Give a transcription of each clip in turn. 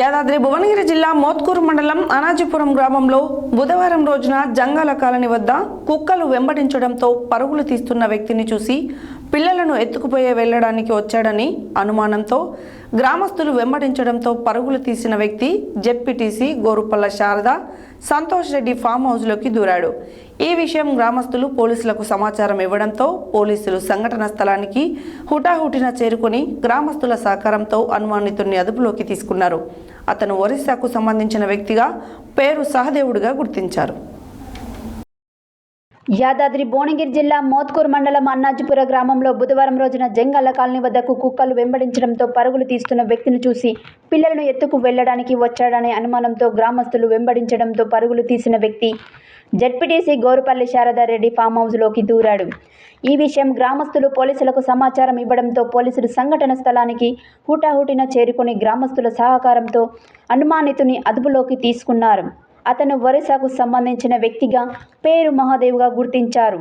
యాదాద్రి భువనగిరి జిల్లా మోత్కూరు మండలం అనాజీపురం గ్రామంలో బుధవారం రోజున జంగాల కాలనీ వద్ద కుక్కలు వెంబడించడంతో పరుగులు తీస్తున్న వ్యక్తిని చూసి పిల్లలను ఎత్తుకుపోయే వెళ్ళడానికి వచ్చాడని అనుమానంతో గ్రామస్తులు వెంబడించడంతో పరుగులు తీసిన వ్యక్తి జెడ్పీటీసీ గోరుపల్ల శారద సంతోష్ రెడ్డి ఫామ్ హౌస్లోకి దూరాడు. ఈ విషయం గ్రామస్తులు పోలీసులకు సమాచారం ఇవ్వడంతో పోలీసులు సంఘటన స్థలానికి హుటాహుటిన చేరుకొని గ్రామస్తుల సహకారంతో అనుమానితుడిని అదుపులోకి తీసుకున్నారు. అతను ఒరిస్సాకు సంబంధించిన వ్యక్తిగా పేరు సహదేవుడిగా గుర్తించారు. యాదాద్రి భువనగిరి జిల్లా మోత్కూరు మండలం అన్నాజిపుర గ్రామంలో బుధవారం రోజున జంగల్ల కాలనీ వద్దకు కుక్కలు వెంబడించడంతో పరుగులు తీస్తున్న వ్యక్తిని చూసి పిల్లలను ఎత్తుకు వెళ్ళడానికి వచ్చాడనే అనుమానంతో గ్రామస్తులు వెంబడించడంతో పరుగులు తీసిన వ్యక్తి జడ్పీటీసీ గోరుపల్లి శారదారెడ్డి ఫామ్ హౌస్లోకి దూరాడు. ఈ విషయం గ్రామస్తులు పోలీసులకు సమాచారం ఇవ్వడంతో పోలీసులు సంఘటన స్థలానికి హుటాహుటిన చేరుకొని గ్రామస్తుల సహకారంతో అనుమానితుని అదుపులోకి తీసుకున్నారు. అతను ఒరిస్సాకు సంబంధించిన వ్యక్తిగా పేరు మహాదేవ్గా గుర్తించారు.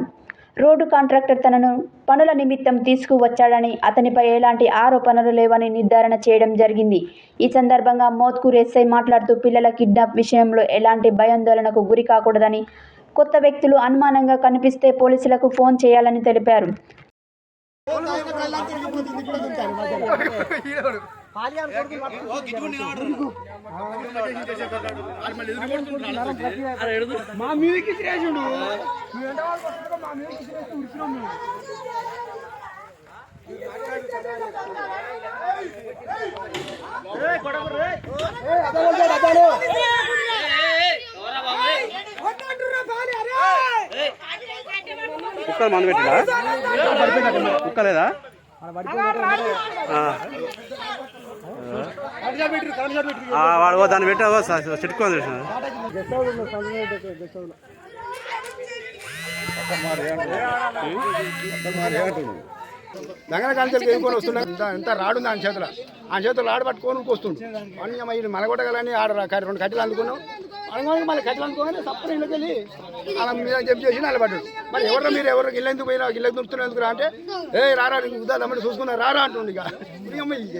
రోడ్డు కాంట్రాక్టర్ తనను పనుల నిమిత్తం తీసుకువచ్చాడని అతనిపై ఎలాంటి ఆరోపణలు లేవని నిర్ధారణ చేయడం జరిగింది. ఈ సందర్భంగా మోత్కూర్ ఎస్ఐ మాట్లాడుతూ పిల్లల కిడ్నాప్ విషయంలో ఎలాంటి భయాందోళనకు గురి కాకూడదని కొత్త వ్యక్తులు అనుమానంగా కనిపిస్తే పోలీసులకు ఫోన్ చేయాలని తెలిపారు. మా మీదకి మా మేము కుక్కలు పెట్టినా కుక్క లేదా వాడు దాన్ని పెట్టి చిట్టుకొని చూసిన దంగన కాల్చలు వేసుకొని ఎంత రాడు దాని చేతుల. ఆ చేతులు రాడు పట్టుకొని వస్తుండు అన్ని అమ్మాయి మలగొట్టగలని ఆడ రెండు కట్టెలు అందుకున్నాం. అనుకోని మళ్ళీ కట్టెలు అనుకోగానే సప్పని ఇంట్లోకి వెళ్ళి? అలా మీద చెప్పి చేసి నిలబడ్డాడు మరి ఎవరు మీరు? ఎవరు? గిల్ల ఎందుకు పోయినా గిల్ల దురుతున్నా ఎందుకు రా అంటే ఏ రారా నీకు ఉదా దమ్మడి చూసుకున్నా రారా అంటుండు ఇక.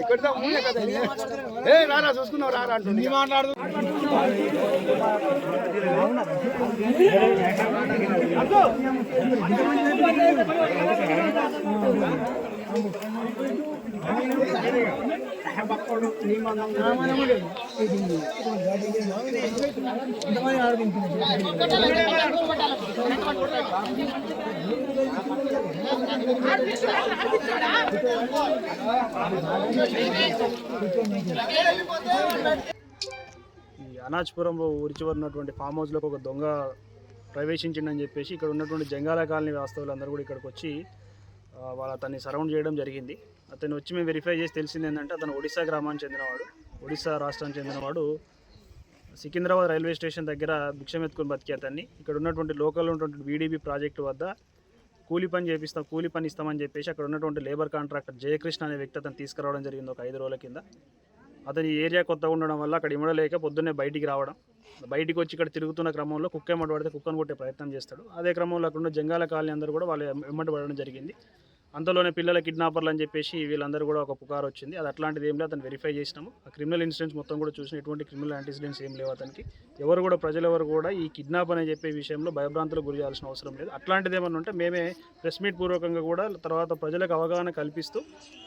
ఎక్కడ కదా. ఏ రారా చూసుకున్నావు రారా అంటుండు మాట్లాడు ఈ అనాజ్పురంలో ఊరి చివరి ఉన్నటువంటి ఫామ్ హౌస్లోకి ఒక దొంగ ప్రవేశించిండని చెప్పేసి ఇక్కడ ఉన్నటువంటి జంగాల కాలనీ వాస్తవులందరూ కూడా ఇక్కడికి వచ్చి వాళ్ళు అతన్ని సరౌండ్ చేయడం జరిగింది. అతను వచ్చి మేము వెరిఫై చేసి తెలిసింది ఏంటంటే అతను ఒడిశా గ్రామానికి చెందినవాడు ఒడిశా రాష్ట్రానికి చెందినవాడు. సికింద్రాబాద్ రైల్వే స్టేషన్ దగ్గర భిక్షం ఎత్తుకొని బతికే అతన్ని. ఇక్కడ ఉన్నటువంటి లోకల్ ఉన్నటువంటి వీడీబీ ప్రాజెక్టు వద్ద కూలి పని చేపిస్తాం కూలి పని ఇస్తామని చెప్పేసి అక్కడ ఉన్నటువంటి లేబర్ కాంట్రాక్టర్ జయకృష్ణ అనే వ్యక్తి అతను తీసుకురావడం జరిగింది ఒక ఐదు రోజుల కింద. అతని ఏరియా కొత్తగా ఉండడం వల్ల అక్కడ ఇమడలేక పొద్దున్నే బయటికి రావడం బయటికి వచ్చి ఇక్కడ తిరుగుతున్న క్రమంలో కుక్క ఎమ్మటి పడితే కుక్కను కొట్టే ప్రయత్నం చేస్తాడు. అదే క్రమంలో అక్కడ ఉన్న జంగాల కాలనీ అందరూ కూడా వాళ్ళు ఎమ్మటి పడడం జరిగింది. అంతలోనే పిల్లల కిడ్నాపర్లు అని చెప్పేసి వీళ్ళందరూ కూడా ఒక పుకారు వచ్చింది. అది అట్లాంటిది ఏం లేదు అతను వెరిఫై చేసినాము. ఆ క్రిమినల్ ఇన్సిడెంట్స్ మొత్తం కూడా చూసిన ఎటువంటి క్రిమినల్ యాంటిసిడెంట్స్ ఏం లేవు అతనికి. ఎవరు కూడా ప్రజలు ఎవరు కూడా ఈ కిడ్నాప్ అని చెప్పే విషయంలో భయభ్రాంతులకు గురి చేయాల్సిన అవసరం లేదు. అట్లాంటిది ఏమైనా ఉంటే మేమే ప్రెస్ మీట్ పూర్వకంగా కూడా తర్వాత ప్రజలకు అవగాహన కల్పిస్తూ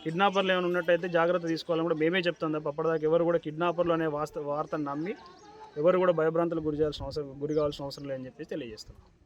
కిడ్నాపర్లు ఏమైనా ఉన్నట్టయితే జాగ్రత్త తీసుకోవాలని కూడా మేమే చెప్తాం తప్ప అప్పటిదాకా ఎవరు కూడా కిడ్నాపర్లు అనే వార్త వార్తను నమ్మి ఎవరు కూడా భయభ్రాంతులకు గురి చేయాల్సిన అవసరం గురి కావాల్సిన అవసరం లేదని చెప్పేసి తెలియజేస్తాం